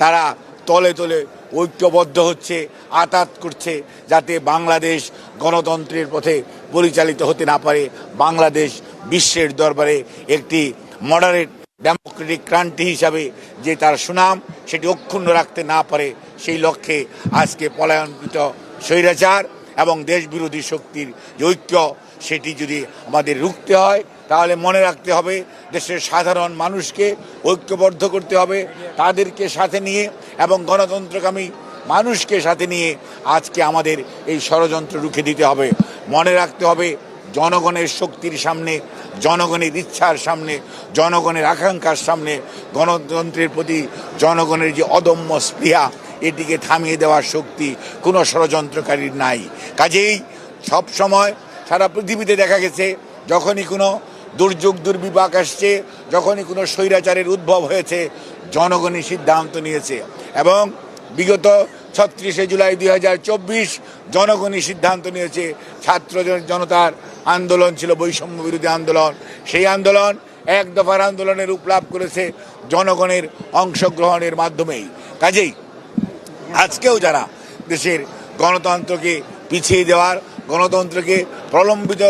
তারা তলে তলে ঐক্যবদ্ধ হচ্ছে, আতাত করছে যাতে বাংলাদেশ গণতন্ত্রের পথে পরিচালিত হতে না পারে। বাংলাদেশ বিশ্বের দরবারে একটি মডারেট ডেমোক্রেটিক ক্রান্তি হিসাবে যে তার সুনাম সেটি অক্ষুণ্ণ রাখতে না পারে, সেই লক্ষ্যে আজকে পলায়নকৃত স্বৈরাচার এবং দেশবিরোধী শক্তির যে ঐক্য সেটি যদি আমাদের রুখতে হয়, তাহলে মনে রাখতে হবে দেশের সাধারণ মানুষকে ঐক্যবদ্ধ করতে হবে, তাদেরকে সাথে নিয়ে এবং গণতন্ত্রকামী মানুষকে সাথে নিয়ে আজকে আমাদের এই ষড়যন্ত্র রুখে দিতে হবে। মনে রাখতে হবে জনগণের শক্তির সামনে, জনগণের ইচ্ছার সামনে, জনগণের আকাঙ্ক্ষার সামনে গণতন্ত্রের প্রতি জনগণের যে অদম্য স্পৃহা, এটিকে থামিয়ে দেওয়ার শক্তি কোনো ষড়যন্ত্রকারীর নাই। কাজেই সব সময় সারা পৃথিবীতে দেখা গেছে, যখনই কোনো দুর্যোগ, দুর্বিপাক আসছে, যখনই কোনো স্বৈরাচারের উদ্ভব হয়েছে, জনগণই সিদ্ধান্ত নিয়েছে। এবং বিগত ছত্রিশে জুলাই দুই হাজার চব্বিশ জনগণই সিদ্ধান্ত নিয়েছে, ছাত্র জনতার আন্দোলন ছিল, বৈষম্য বিরোধী আন্দোলন। সেই আন্দোলন এক দফার আন্দোলনের উপলাভ করেছে জনগণের অংশগ্রহণের মাধ্যমেই। কাজেই আজকেও যারা দেশের গণতন্ত্রকে পিছিয়ে দেওয়ার গণতন্ত্রকে প্রলম্বিত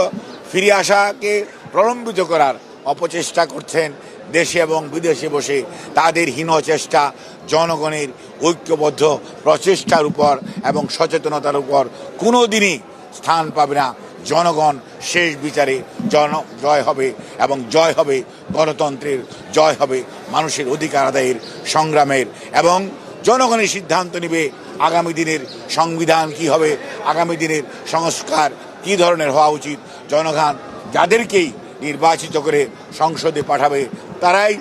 ফিরে আসাকে প্রলম্বিত করার অপচেষ্টা করছেন দেশে এবং বিদেশে বসে তাদের হীন চেষ্টা, জনগণের ঐক্যবদ্ধ প্রচেষ্টার উপর এবং সচেতনতার উপর কোনো দিনই স্থান পাবে না। জনগণ শেষ বিচারে জন, জয় হবে এবং জয় হবে গণতন্ত্রের, জয় হবে মানুষের অধিকার আদায়ের সংগ্রামের এবং জনগণের সিদ্ধান্ত নেবে আগামী দিনের সংবিধান কি হবে? আগামী দিনের সংস্কার কি ধরনের হওয়া উচিত? জনগণ যাদেরকেই নির্বাচিত করে সংসদে পাঠাবে, তারাই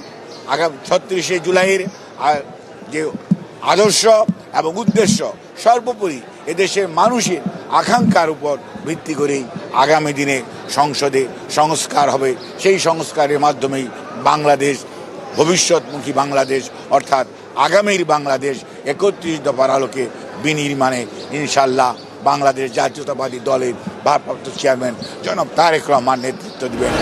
আগামী ছত্রিশে জুলাইয়ের যে আদর্শ এবং উদ্দেশ্য, সর্বোপরি এদেশের মানুষের আকাঙ্ক্ষার উপর ভিত্তি করেই আগামী দিনে সংসদে সংস্কার হবে। সেই সংস্কারের মাধ্যমেই বাংলাদেশ, ভবিষ্যৎমুখী বাংলাদেশ, অর্থাৎ আগামীর বাংলাদেশ একত্রিশ দফার আলোকে বিনির্মাণে ইনশাল্লাহ বাংলাদেশ জাতীয়তাবাদী দলের ভারপ্রাপ্ত চেয়ারম্যান জনাব তারেক রহমান নেতৃত্ব দেবেন।